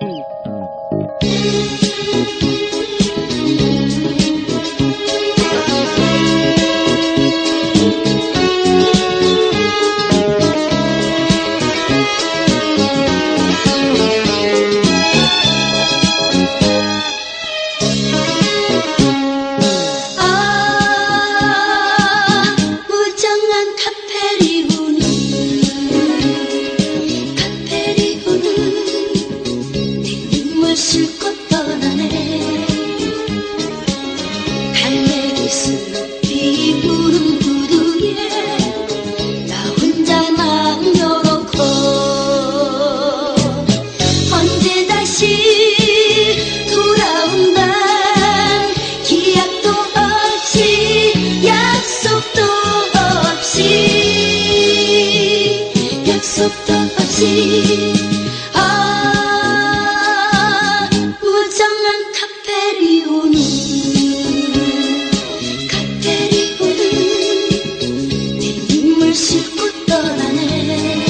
아 약속도 없이 아 무정한 카페리 오는 카페리 오는 내 눈물 싣고 떠나네.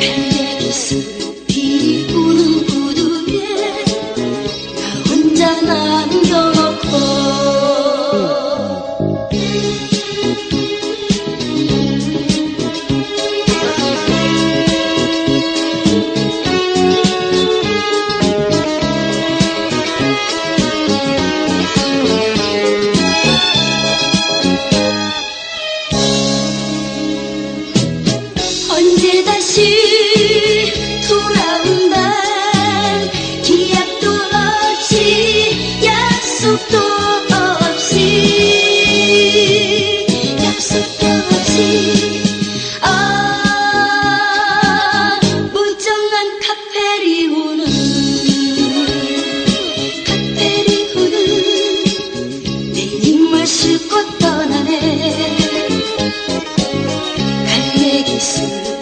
달래기 숲이 우는 구두에 나 혼자 남겨 다시 돌아온다. 기약도 없이 약속도 없이 약속도 없이. 아 무정한 카페리 우는 카페리 우는 내 눈물 싣고 떠나네. 갈매기 숲이